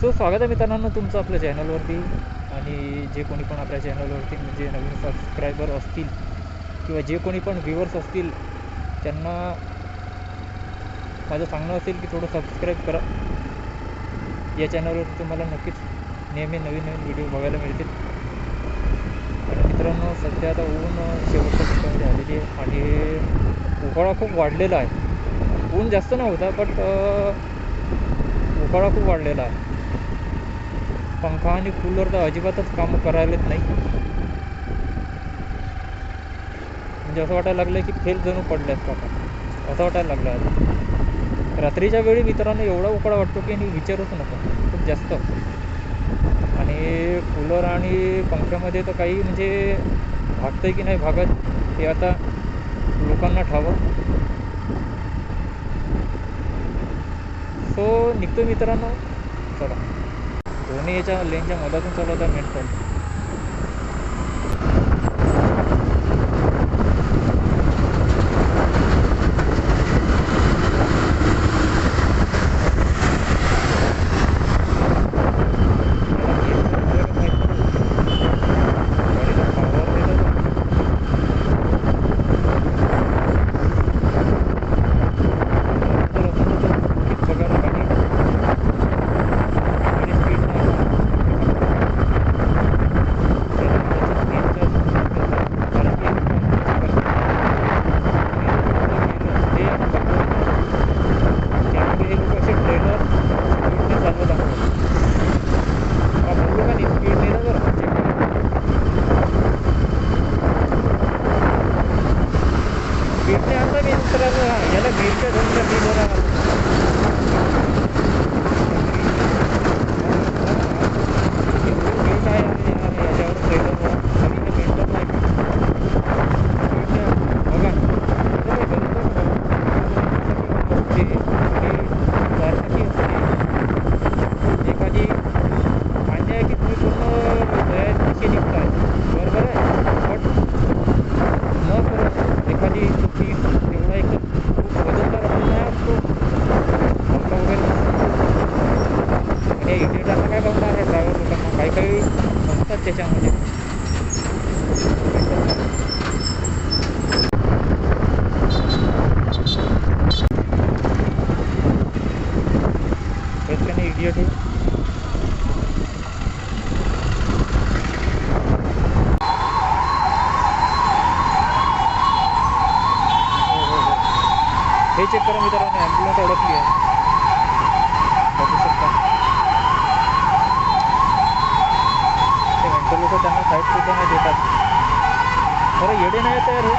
So स्वागत आहे मित्रांनो तुमचं आपल्या चॅनलवरती. आणि जे कोणी पण आपल्या चॅनलवरती म्हणजे नवीन सबस्क्रायबर असतील किंवा जे कोणी पण व्ह्युअर्स असतील त्यांना माझं सांगणं असेल की थोडं सबस्क्राईब करा. या चॅनलवर तुम्हाला नक्कीच नेहमी नवीन नवीन व्हिडिओ बघायला मिळतील. आणि मित्रांनो सध्या आता ऊन शेवटच्या ठिकाणी आलेली आहे आणि उकाळा खूप वाढलेला आहे. ऊन जास्त नव्हता बट उकाळा खूप वाढलेला आहे. पंखा आणि कूलर तर अजिबातच काम करायलाच नाही. म्हणजे असं वाटायला लागलं की फेल जणू पडल्यात काका असं वाटायला लागलं आता. रात्रीच्या वेळी मित्रांनो एवढा उकडा वाटतो की आणि विचारूच नको. खूप जास्त. आणि कूलर आणि पंख्यामध्ये तर काही म्हणजे भागतं की नाही भागत हे आता लोकांना ठावं. सो निघतो मित्रांनो. चला. दोन्ही याच्या लेनच्या मधातून चालवता मेंटल बघायला काही याला मीरच्या दोनच्या मीटर एखादी मान्य आहे की तुम्ही पूर्ण दयाची निघताय बरोबर आहे पण न करत एखादी चुकी एवढा एकदम खूप वजनदार नाही असतो धक्का वगैरे नसतो आणि इंडियनला काय बघणार आहे ड्रायव्हर लोकांना काही काही असतात त्याच्यामध्ये नाही इडियट आहे. हो, हो, हो. हे चेक करा मित्रांनो ॲम्ब्युलन्स अडकली आहे बघू शकता ते मेंटल लोक त्यांना साईड सुद्धा नाही देतात. खरं येडे नाही तयार हो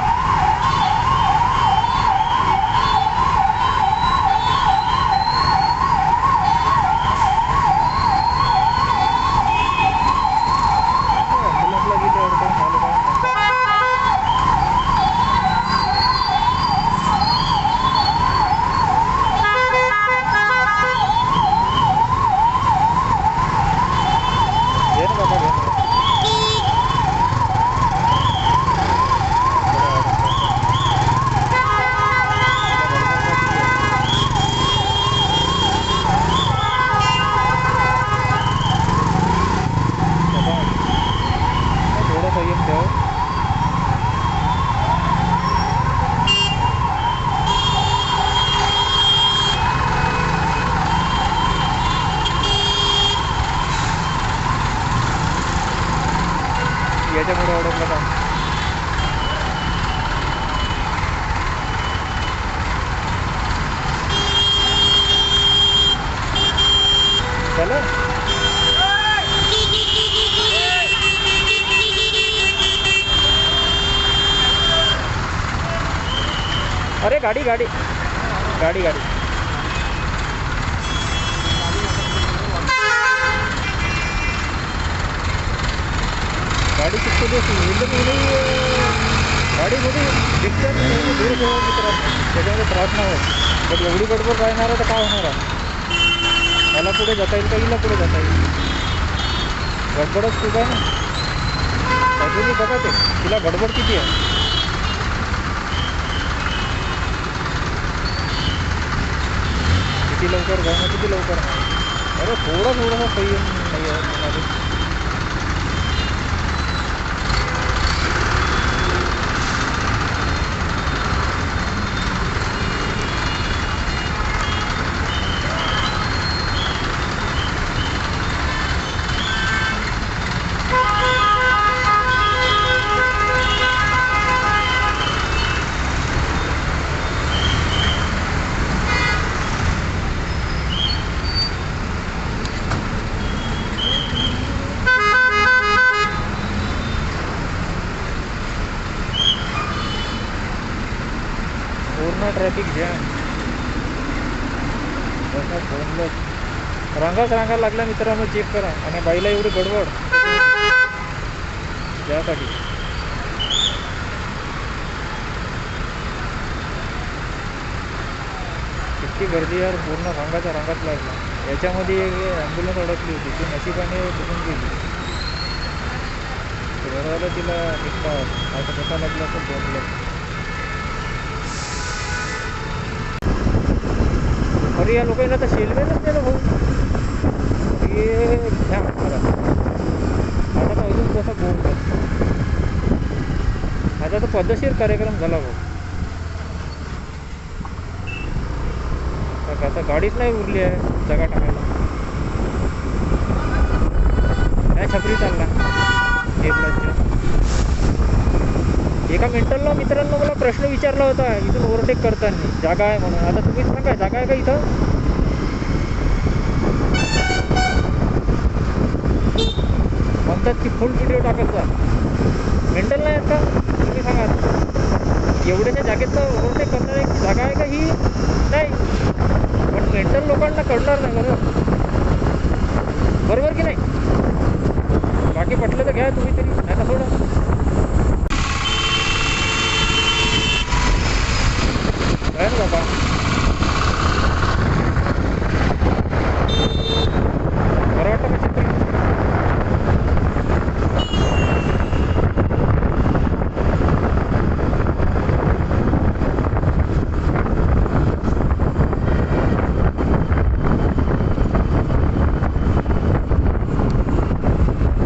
याच्यामुळे अडकलं का चला। अरे गाडी गाडी। गाडी गाडी। गाडी किती एकदम गाडी डिस्टन्स दूर ठेवा मित्रांनो. त्याच्यामध्ये त्रास नाही होत. पण एवढी गडबड राहणार आहे तर काय होणार आहे? मला पुढे जाता येईल का हिला पुढे जाता येईल? गडबडच खूप आहे ना. अजूनही बघा ते. तिला गडबड किती आहे? किती लवकर जाणं किती लवकर नाही. अरे थोडा थोडासा संयम नाही आहे. पूर्ण ट्रॅफिक जॅम रांगाच रांगा लागला मित्रांनो चेक करा. आणि बाईला एवढी गडबड. त्यासाठी. इतकी गर्दी यार पूर्ण रांगाच्या रांगात लागला याच्यामध्ये ॲम्ब्युलन्स अडकली होती. ती नशिबाने बघून गेली. घरवाला तिला निघता आता कसा लागला तर बोंबलत अरे या लोकांना तर शेलवेलच नाही भाऊ. हे घ्या खरं आता तर अजून कसं बोंब आता तर पद्धतशीर कार्यक्रम झाला भाऊ. आता गाडीच नाही उरली आहे जगा टाकायला. काय छपरी चालला? टेबलाच्या एका मेंटलला मित्रांनो मला प्रश्न विचारला होता इथून ओव्हरटेक करताना. जागा आहे म्हणून. आता तुम्हीच सांगा जागा आहे का इथं? म्हणतात की फुल व्हिडिओ टाकत जा. मेंटल नाही आता. तुम्ही सांगा एवढ्याच्या जागेत ओव्हरटेक करणार एक जागा आहे का ही? नाही. पण मेंटल लोकांना कळणार नाही बरोबर? बरोबर की नाही? बाकी पटलं तर घ्या तुम्ही तरी. नाही का सोडा आहे ना बाबा बरं वाटतं का चित्र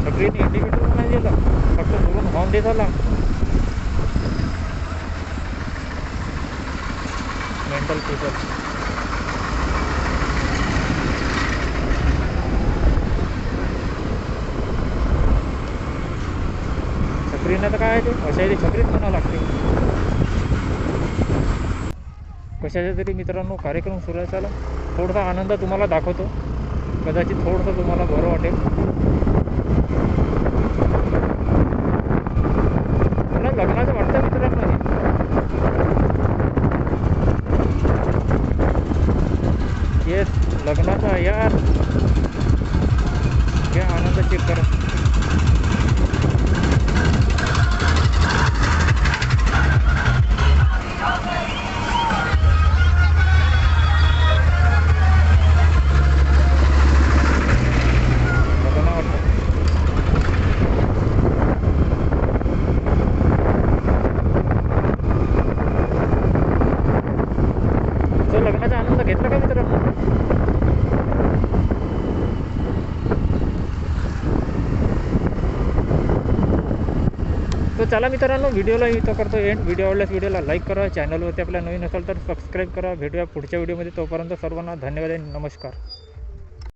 सगळीने इंडिकेटर नाही दिलं फक्त सोडून हॉर्न देत आला मेंटल पीपल छत्रीनं तर काय आहे ते कशाची छत्रीत म्हणावं लागते? कशाच्या तरी मित्रांनो कार्यक्रम सुरू आहे चला. थोडासा आनंद तुम्हाला दाखवतो. कदाचित थोडंसं तुम्हाला बरं वाटेल. चला मित्रांनो व्हिडिओला इथं करतो एंड व्हिडिओ आवडल्यास व्हिडिओला लाईक करा. चॅनलवरती आपल्या नवीन असाल तर सबस्क्राईब करा. भेटूया पुढच्या व्हिडिओमध्ये तोपर्यंत सर्वांना धन्यवाद आणि नमस्कार.